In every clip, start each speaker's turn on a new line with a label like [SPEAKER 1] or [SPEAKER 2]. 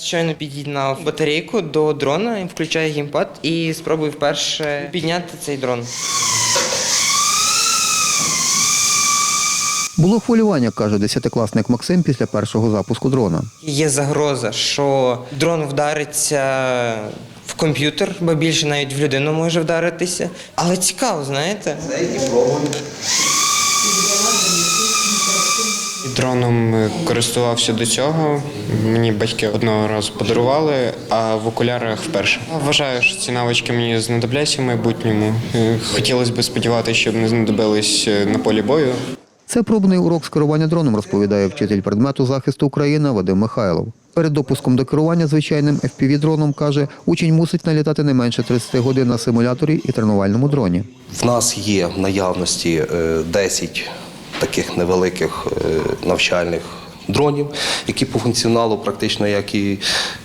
[SPEAKER 1] Щойно під'єднав батарейку до дрона, включаю геймпад і спробую вперше підняти цей дрон.
[SPEAKER 2] Було хвилювання, каже десятикласник Максим після першого запуску дрона.
[SPEAKER 1] Є загроза, що дрон вдариться в комп'ютер, бо більше навіть в людину може вдаритися. Але цікаво, знаєте?
[SPEAKER 3] Дроном е, користувався до цього. Мені батьки одного разу подарували, а в окулярах вперше. Вважаю, що ці навички мені знадобляться в майбутньому. Е, Хотілося б сподіватися, щоб не знадобились е, на полі бою.
[SPEAKER 2] Це пробний урок з керування дроном, розповідає вчитель предмету захисту України Вадим Михайлов. Перед допуском до керування звичайним FPV-дроном, каже, учень мусить налітати не менше 30 годин на симуляторі і тренувальному дроні.
[SPEAKER 4] В нас є в наявності е, 10 таких невеликих е, навчальних дронів, які по функціоналу практично як і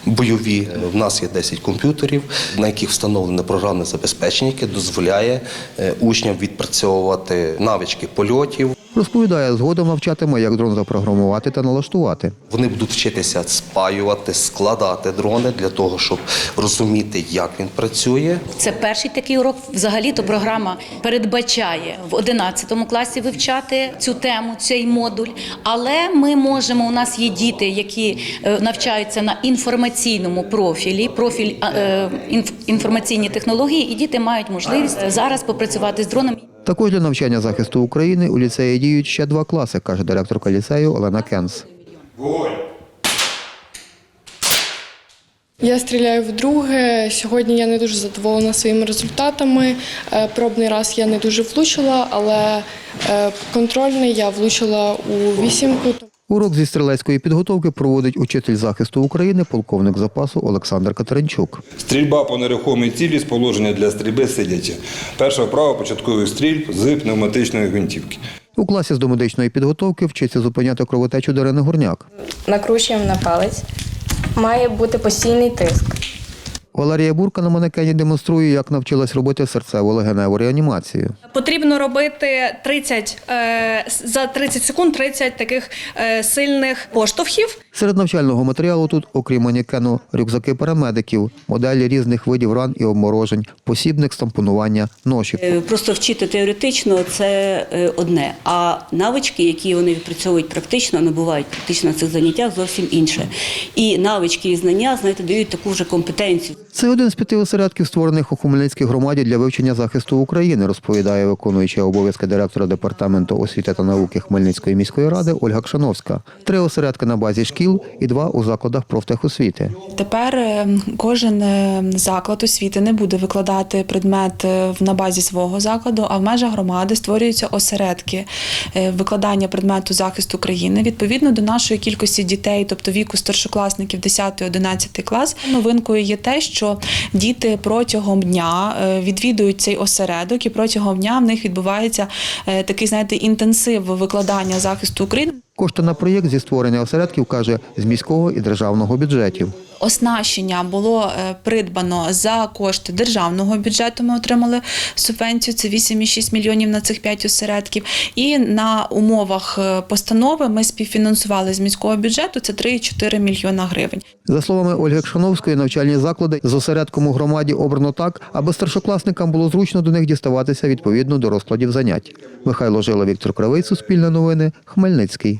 [SPEAKER 4] бойові. В нас є 10 комп'ютерів, на яких встановлене програмне забезпечення, яке дозволяє е, учням відпрацьовувати навички польотів.
[SPEAKER 2] Розповідає, згодом навчатиме, як дрон запрограмувати та налаштувати.
[SPEAKER 4] Вони будуть вчитися спаювати, складати дрони для того, щоб розуміти, як він працює,
[SPEAKER 5] Це перший такий урок. Взагалі-то програма передбачає в 11 класі вивчати цю тему, цей модуль. Але ми можемо. У нас є діти, які е, навчаються на інформаційному профілі, профіль е, інформаційні технології, і діти мають можливість зараз попрацювати з дроном.
[SPEAKER 2] Також для навчання захисту України у ліцеї діють ще два класи, каже директорка ліцею Олена Кенс.
[SPEAKER 6] Я стріляю вдруге. Сьогодні я не дуже задоволена своїми результатами. Е, Пробний раз я не дуже влучила, але е, контрольний я влучила у вісімку.
[SPEAKER 2] Урок зі стрілецької підготовки проводить учитель захисту України, полковник запасу Олександр Катеринчук.
[SPEAKER 7] Стрільба по нерухомій цілі з положення для стрільби сидячи. Перша вправа початкових стрільб з пневматичної гвинтівки.
[SPEAKER 2] У класі з домедичної підготовки вчиться зупиняти кровотечу Дарини Горняк.
[SPEAKER 8] накручуємо на палець. Має бути постійний тиск.
[SPEAKER 2] Валерія Бурка на манекені демонструє, як навчилась робити серцево-легеневу реанімацію.
[SPEAKER 9] Потрібно робити 30, е, за 30 секунд 30 таких е, сильних поштовхів.
[SPEAKER 2] Серед навчального матеріалу тут, окрім манекену, рюкзаки парамедиків, моделі різних видів ран і обморожень, посібник стампонування ношів.
[SPEAKER 10] Е, Просто вчити теоретично це е, одне, а навички, які вони відпрацьовують практично, набувають практично на цих заняттях зовсім інше. І навички і знання, знаєте, дають таку вже компетенцію.
[SPEAKER 2] Це один з п'яти осередків, створених у Хмельницькій громаді для вивчення захисту України, розповідає виконуюча обов'язки директора департаменту освіти та науки Хмельницької міської ради Ольга Кшановська. Три осередки на базі шкіл і два у закладах профтехосвіти.
[SPEAKER 11] Тепер е, кожен е, заклад освіти не буде викладати предмет е, на базі свого закладу, а в межах громади створюються осередки викладання предмету захисту країни відповідно до нашої кількості дітей, тобто віку старшокласників 10-11 клас. Новинкою є те, що діти протягом дня відвідують цей осередок, і протягом дня в них відбувається такий, знаєте, інтенсив викладання захисту України.
[SPEAKER 2] Кошти на проєкт зі створення осередків каже з міського і державного бюджетів.
[SPEAKER 11] Оснащення було е, придбано за кошти державного бюджету. Ми отримали субвенцію. Це 8,6 мільйонів на цих 5 осередків. І на умовах е, постанови ми співфінансували з міського бюджету. Це 3,4 мільйона гривень.
[SPEAKER 2] За словами Ольги Кшановської, навчальні заклади з осередком у громаді обрано так, аби старшокласникам було зручно до них діставатися відповідно до розкладів занять. Михайло Жила, Віктор Кривий, Суспільне новини, Хмельницький.